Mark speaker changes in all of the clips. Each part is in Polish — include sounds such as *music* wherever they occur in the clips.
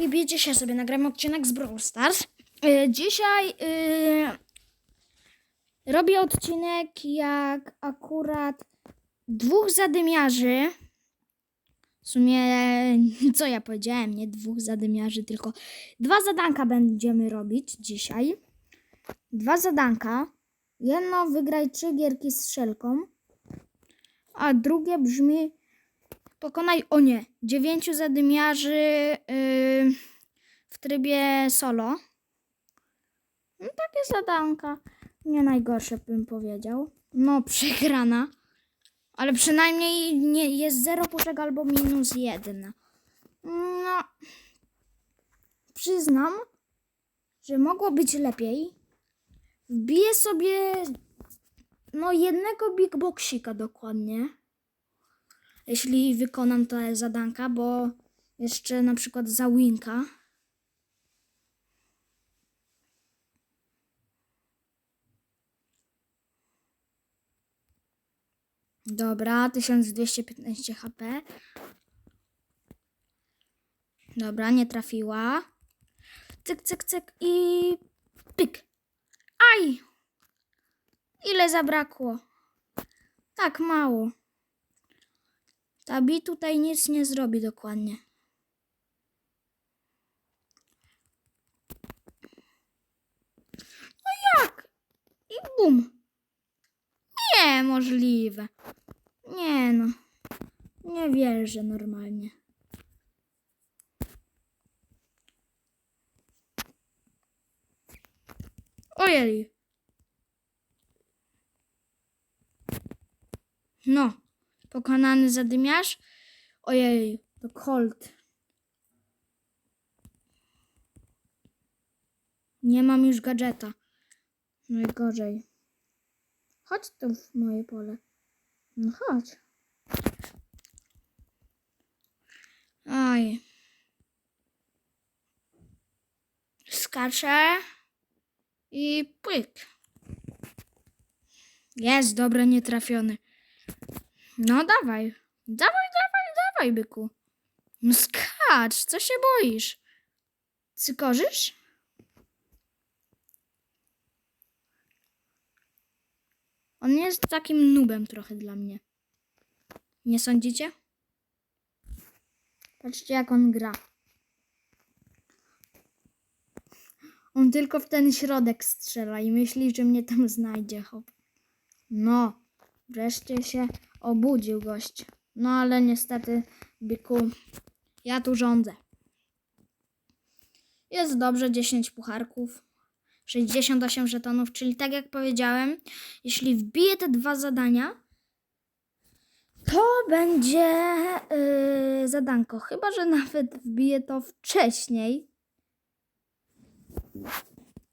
Speaker 1: I dzisiaj sobie nagramy odcinek z Brawl Stars. Y, Dzisiaj y, robię odcinek jak akurat dwóch zadymiarzy. W sumie, *laughs* co ja powiedziałem, nie dwóch zadymiarzy, tylko dwa zadanka będziemy robić dzisiaj. Dwa zadanka. Jedno wygraj trzy gierki z szelką, a drugie brzmi Pokonaj, o nie, dziewięciu zadymiarzy yy, w trybie solo. No, takie zadanka. Nie najgorsze bym powiedział. No, *laughs* przegrana. Ale przynajmniej nie jest zero puszek albo minus jeden. No, przyznam, że mogło być lepiej. Wbiję sobie no jednego big boxika dokładnie jeśli wykonam te zadanka, bo jeszcze na przykład za Winka. Dobra, 1215 HP. Dobra, nie trafiła. Cyk, cyk, cyk i pyk. Aj! Ile zabrakło? Tak mało. Ta bi tutaj nic nie zrobi dokładnie. No jak? I bum. Nie, możliwe. Nie no. Nie wierzę normalnie. Ojej. No. Pokonany zadymiarz. Ojej, to Colt. Nie mam już gadżeta. Najgorzej. Chodź tu w moje pole. No chodź. Oj. Skaczę. I pyk. Jest, dobra, nie trafiony. No dawaj. Dawaj, dawaj, dawaj, byku. No skacz, co się boisz? Cykorzysz? On jest takim nubem trochę dla mnie. Nie sądzicie? Patrzcie jak on gra. On tylko w ten środek strzela i myśli, że mnie tam znajdzie. Hop. No, wreszcie się obudził gość. No ale niestety, byku, ja tu rządzę. Jest dobrze, 10 pucharków, 68 żetonów, czyli tak jak powiedziałem, jeśli wbiję te dwa zadania, to będzie yy, zadanko. Chyba, że nawet wbiję to wcześniej.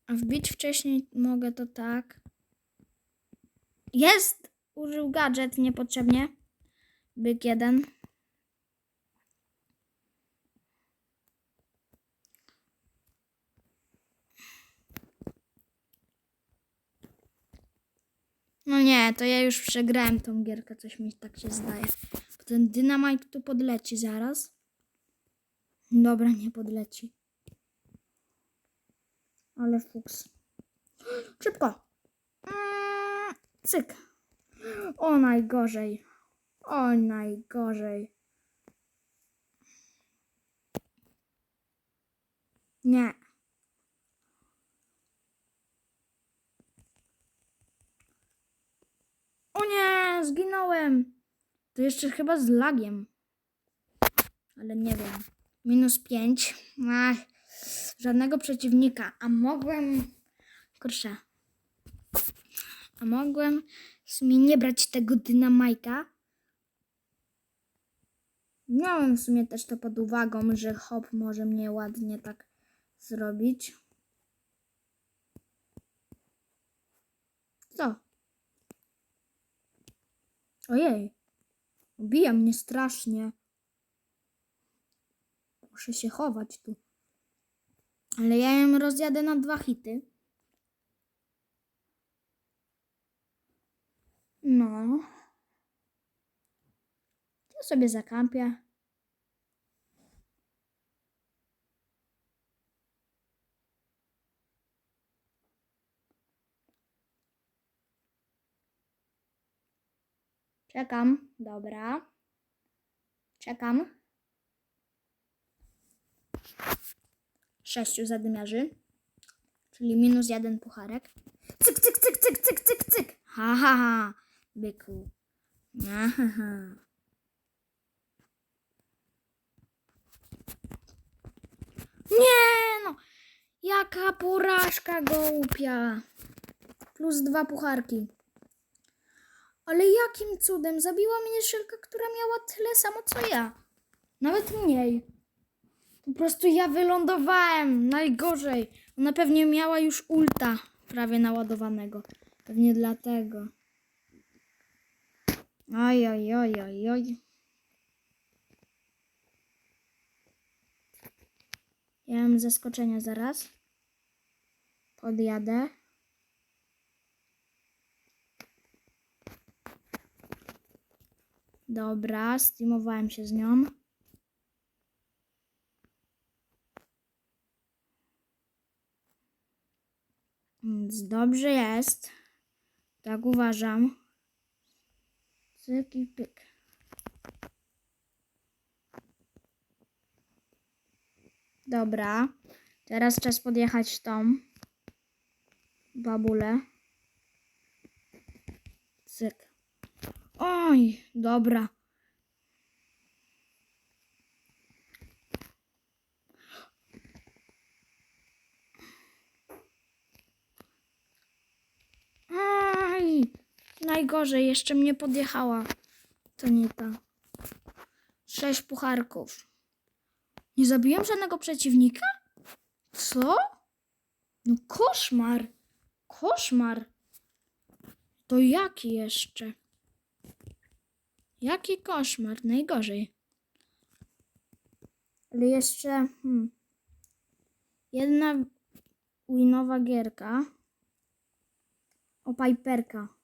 Speaker 1: A wbić wcześniej mogę to tak. Jest! Użył gadżet niepotrzebnie. Byk jeden. No nie, to ja już przegrałem tą gierkę, coś mi tak się zdaje. Ten dynamit tu podleci zaraz. Dobra, nie podleci. Ale fuks. *gasps* Szybko. Mm, Cyk. O najgorzej. O najgorzej. Nie. O nie, zginąłem. To jeszcze chyba z lagiem. Ale nie wiem. Minus 5. Ach, żadnego przeciwnika. A mogłem. Kurczę. A mogłem w sumie nie brać tego dynamajka. Miałem w sumie też to pod uwagą, że hop może mnie ładnie tak zrobić. Co? Ojej. Ubija mnie strasznie. Muszę się chować tu. Ale ja ją rozjadę na dwa hity. No. Ja sobie zakampię. Czekam, dobra. Czekam. Sześciu zadymiarzy, czyli minus jeden pucharek. Cyk, cyk, cyk, cyk, cyk, cyk, cyk. Ha, ha, ha. Byku. *laughs* Nie no. Jaka porażka głupia. Plus dwa pucharki. Ale jakim cudem zabiła mnie szylka, która miała tyle samo co ja. Nawet mniej. Po prostu ja wylądowałem. Najgorzej. Ona pewnie miała już ulta prawie naładowanego. Pewnie dlatego. Oj, oj, oj, oj, oj. Ja mam zaskoczenia zaraz. Podjadę. Dobra, steamowałem się z nią. Więc dobrze jest. Tak uważam. Cyk i pyk. Dobra. Teraz czas podjechać tą babulę. Cyk. Oj, dobra. Aj, najgorzej, jeszcze mnie podjechała. To nie ta. Sześć pucharków. Nie zabiłem żadnego przeciwnika? Co? No koszmar. Koszmar. To jaki jeszcze? Jaki koszmar? Najgorzej. Ale jeszcze hmm, jedna winowa gierka. O Piperka.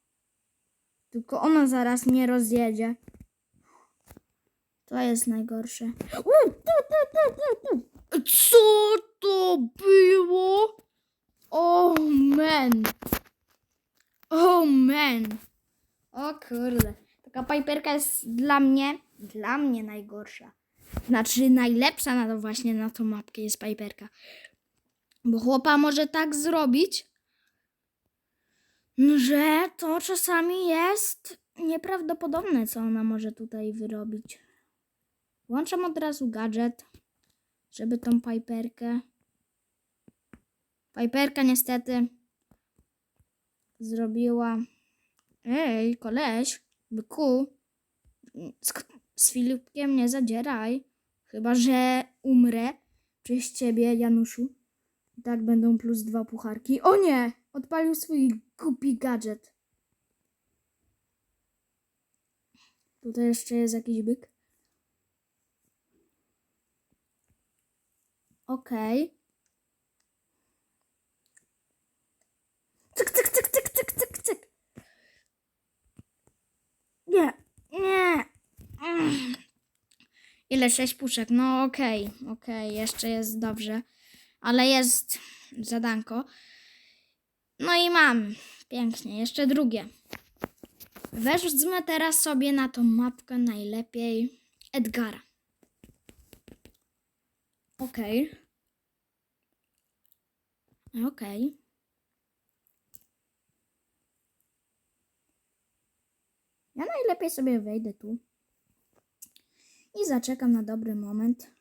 Speaker 1: Tylko ona zaraz mnie rozjedzie. To jest najgorsze. Co to było? Oh, man. Oh, man. O kurde. Taka Piperka jest dla mnie, dla mnie najgorsza. Znaczy najlepsza na to właśnie na tą mapkę jest Piperka. Bo chłopa może tak zrobić, że to czasami jest nieprawdopodobne, co ona może tutaj wyrobić. Włączam od razu gadżet, żeby tą Piperkę. Piperka niestety zrobiła. Ej, koleś, byku, z, z Filipkiem nie zadzieraj. Chyba, że umrę przez ciebie, Januszu. I tak będą plus dwa pucharki. O nie! Odpalił swój głupi gadżet. Tutaj jeszcze jest jakiś byk. Okej. Cyk, cyk, cyk, cyk, cyk, cyk, cyk. Nie, nie. Ile? Sześć puszek. No okej, okej, jeszcze jest dobrze. Ale jest zadanko. No i mam. Pięknie. Jeszcze drugie. Wezmę teraz sobie na tą mapkę najlepiej Edgara. Okej. Okej. Ja najlepiej sobie wejdę tu i zaczekam na dobry moment.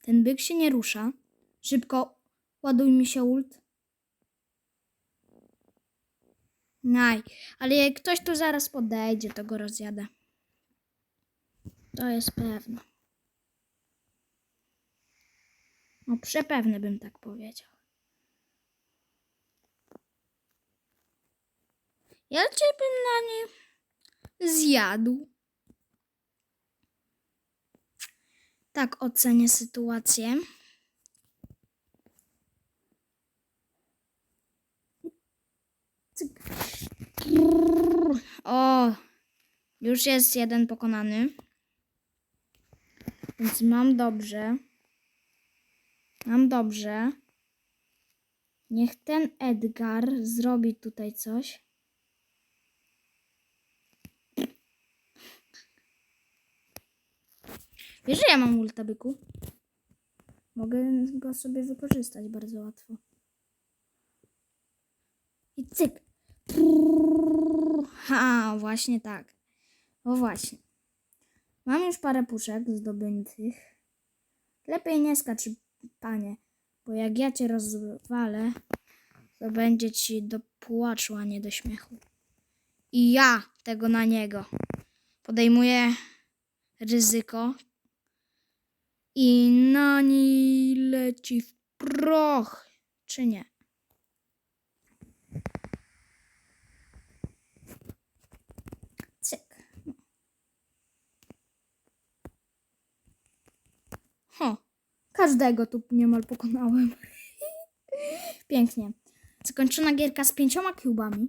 Speaker 1: Ten byk się nie rusza. Szybko ładuj mi się ult. Naj, ale jak ktoś tu zaraz podejdzie, to go rozjadę. To jest pewne. No przepewne bym tak powiedział. Ja cię bym na nie zjadł. Tak ocenię sytuację. Cyk. O, już jest jeden pokonany. Więc mam dobrze. Mam dobrze. Niech ten Edgar zrobi tutaj coś. Wiesz, że ja mam ulta byku? Mogę go sobie wykorzystać bardzo łatwo. I cyk. Ha, właśnie tak. O właśnie. Mam już parę puszek zdobętych. Lepiej nie skacz, panie, bo jak ja cię rozwalę, to będzie ci do płaczu, a nie do śmiechu. I ja tego na niego podejmuję ryzyko i na niej leci w proch, czy nie? Cyk. Ho, każdego tu niemal pokonałem. *laughs* Pięknie. Zakończona gierka z pięcioma kubami.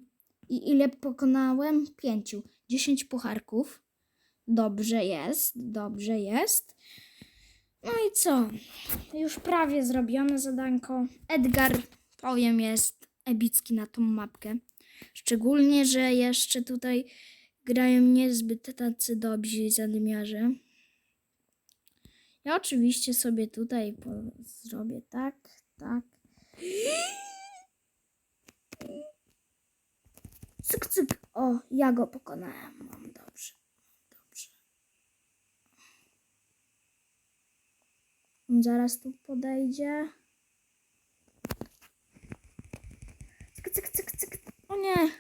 Speaker 1: I ile pokonałem? Pięciu. Dziesięć pucharków. Dobrze jest, dobrze jest. No i co? Już prawie zrobione zadanko. Edgar, powiem, jest epicki na tą mapkę. Szczególnie, że jeszcze tutaj grają niezbyt tacy dobrzy zadymiarze. Ja oczywiście sobie tutaj zrobię tak, tak. Cyk, cyk. O, ja go pokonałem. Mam dobrze. Dobrze. On zaraz tu podejdzie. Cyk, cyk, cyk, cyk. O nie.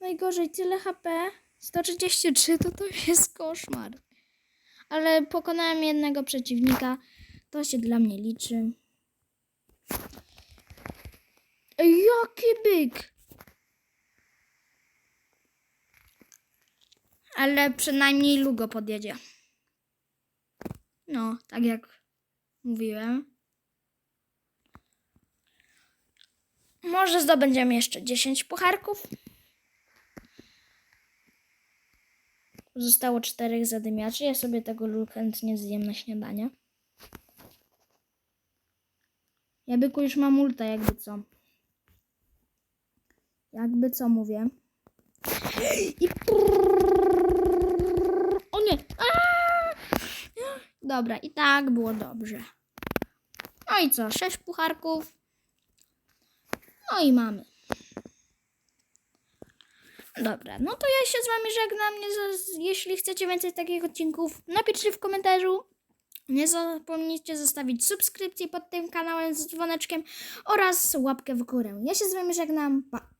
Speaker 1: Najgorzej, tyle HP. 133 to to jest koszmar. Ale pokonałem jednego przeciwnika. To się dla mnie liczy. Jaki byk! Ale przynajmniej Lugo podjedzie. No, tak jak mówiłem. Może zdobędziemy jeszcze 10 pucharków. Zostało czterech zadymiaczy. Ja sobie tego chętnie zjem na śniadanie. Ja byku już mam ulta, jakby co. Jakby co mówię. I O nie! Dobra, i tak było dobrze. No i co? Sześć pucharków. No i mamy. Dobra, no to ja się z wami żegnam. Nie za, jeśli chcecie więcej takich odcinków, napiszcie w komentarzu. Nie zapomnijcie zostawić subskrypcji pod tym kanałem z dzwoneczkiem oraz łapkę w górę. Ja się z wami żegnam. Pa!